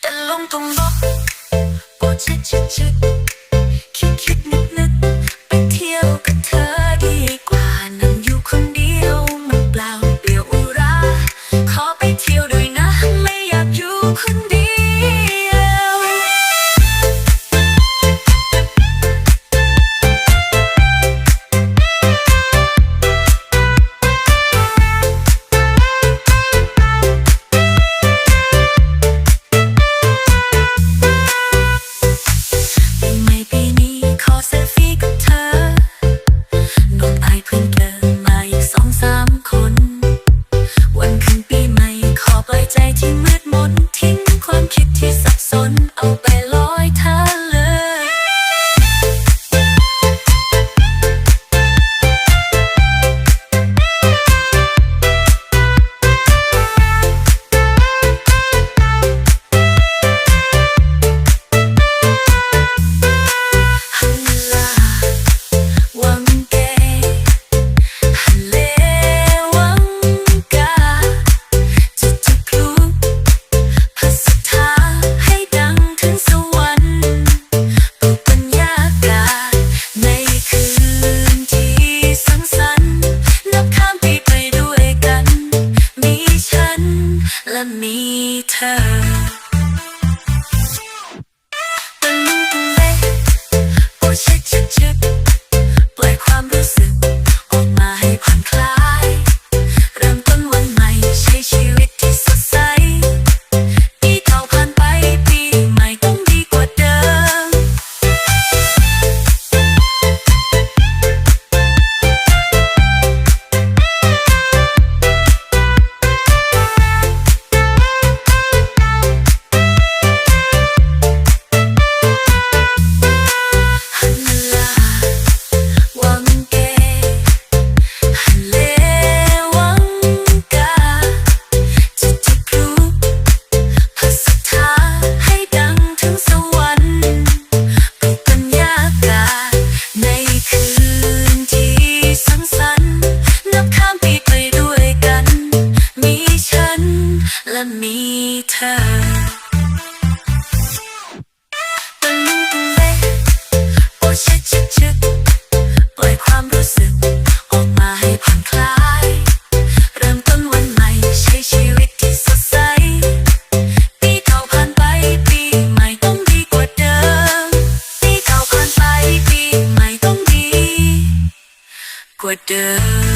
แต่ลงตรงบอกปวดชิดชิดชิดคิดคิด would do.